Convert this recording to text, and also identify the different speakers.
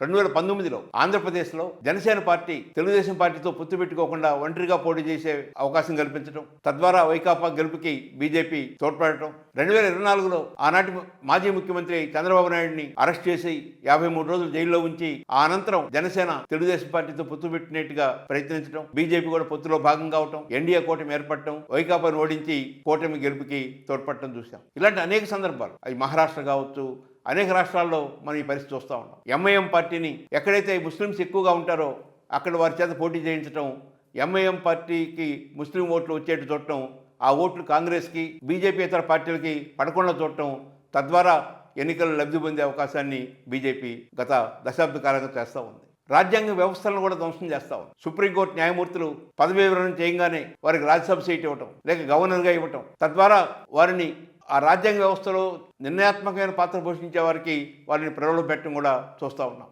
Speaker 1: రెండు వేల పంతొమ్మిదిలో ఆంధ్రప్రదేశ్లో జనసేన పార్టీ తెలుగుదేశం పార్టీతో పొత్తు పెట్టుకోకుండా ఒంటరిగా పోటీ చేసే అవకాశం కల్పించడం తద్వారా వైకాపా గెలుపుకి బీజేపీ తోడ్పడటం రెండు వేల ఇరవై నాలుగులో ఆనాటి మాజీ ముఖ్యమంత్రి చంద్రబాబు నాయుడిని అరెస్ట్ చేసి యాభై మూడు రోజులు జైల్లో ఉంచి ఆ అనంతరం జనసేన తెలుగుదేశం పార్టీతో పొత్తు పెట్టినట్టుగా ప్రయత్నించడం బీజేపీ కూడా పొత్తులో భాగం కావటం ఎన్డీఏ కూటమి ఏర్పడటం వైకాపాను ఓడించి కూటమి గెలుపుకి తోడ్పడటం చూశాం. ఇలాంటి అనేక సందర్భాలు అది మహారాష్ట్ర కావచ్చు అనేక రాష్ట్రాల్లో మనం ఈ పరిస్థితి చూస్తూ ఉన్నాం. ఎంఐఎం పార్టీని ఎక్కడైతే ముస్లిమ్స్ ఎక్కువగా ఉంటారో అక్కడ వారి చేత పోటీ చేయించడం ఎంఐఎం పార్టీకి ముస్లిం ఓట్లు వచ్చేట్టు చూడటం ఆ ఓట్లు కాంగ్రెస్కి బీజేపీ ఇతర పార్టీలకి పడకుండా చూడటం తద్వారా ఎన్నికలు లబ్ధి పొందే అవకాశాన్ని బీజేపీ గత దశాబ్ద కాలంగా చేస్తూ ఉంది. రాజ్యాంగ వ్యవస్థలను కూడా ధ్వంసం చేస్తా ఉంది. సుప్రీంకోర్టు న్యాయమూర్తులు పదవి వివరణ చేయగానే వారికి రాజ్యసభ సీట్ ఇవ్వటం లేక గవర్నర్గా ఇవ్వటం తద్వారా వారిని ఆ రాజ్యాంగ వ్యవస్థలో నిర్ణయాత్మకమైన పాత్ర పోషించే వారికి వారిని ప్రలోభ పెట్టడం కూడా చూస్తూ ఉన్నాం.